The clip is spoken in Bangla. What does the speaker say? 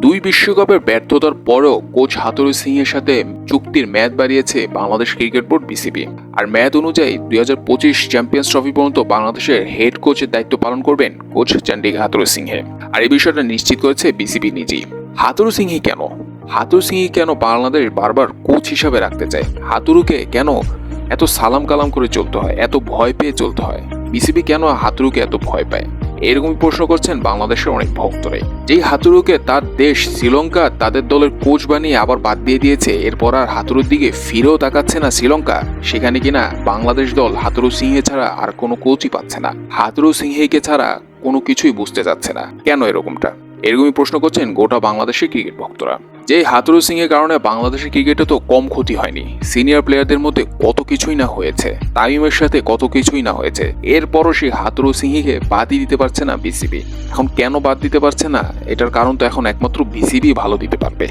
দুই বিশ্বকাপের ব্যর্থতার পরও কোচ হাতুরু সিং এর সাথে চুক্তির মেয়াদ বাড়িয়েছে বাংলাদেশ ক্রিকেট বোর্ড বিসিবি। আর মেয়াদ অনুযায়ী দুই হাজার পঁচিশ চ্যাম্পিয়ন্স ট্রফি পর্যন্ত বাংলাদেশের হেড কোচের দায়িত্ব পালন করবেন কোচ চন্ডিকা হাতুরু সিংহে। আর এই বিষয়টা নিশ্চিত করেছে বিসিবি নিজেই। হাতুরু সিংহে কেন? হাতুরু সিংহে কেন বাংলাদেশ বারবার কোচ হিসাবে রাখতে চায়? হাতুরুকে কেন এত সালাম কালাম করে চলতে হয়? এত ভয় পেয়ে চলতে হয়? বিসিবি কেন হাতুরুকে এত ভয় পায়? এরকমই প্রশ্ন করছেন বাংলাদেশের অনেক ভক্তরে। যেই হাতুরুকে তার দেশ শ্রীলঙ্কা তাদের দলের কোচ বানিয়ে আবার বাদ দিয়ে দিয়েছে, এরপর আর হাতুরুর দিকে ফিরেও তাকাচ্ছে না শ্রীলঙ্কা। সেখানে কিনা বাংলাদেশ দল হাতুরু সিংহে ছাড়া আর কোনো কোচই পাচ্ছে না। হাতুরু সিংহেকে ছাড়া কোনো কিছুই বুঝতে যাচ্ছে না। কেন এরকমটা? এরকমই প্রশ্ন করছেন গোটা বাংলাদেশের ক্রিকেট ভক্তরা। যে হাতুরু সিং এর কারণে বাংলাদেশের ক্রিকেটে তো কম ক্ষতি হয়নি। সিনিয়র প্লেয়ারদের মধ্যে কত কিছুই না হয়েছে। তামিমের সাথে কত কিছুই না হয়েছে। এরপরও সেই হাতুরু সিংকে বাদই দিতে পারছে না বিসিবি। এখন কেন বাদ দিতে পারছে না, এটার কারণ তো এখন একমাত্র বিসিবি ভালো দিতে পারবে।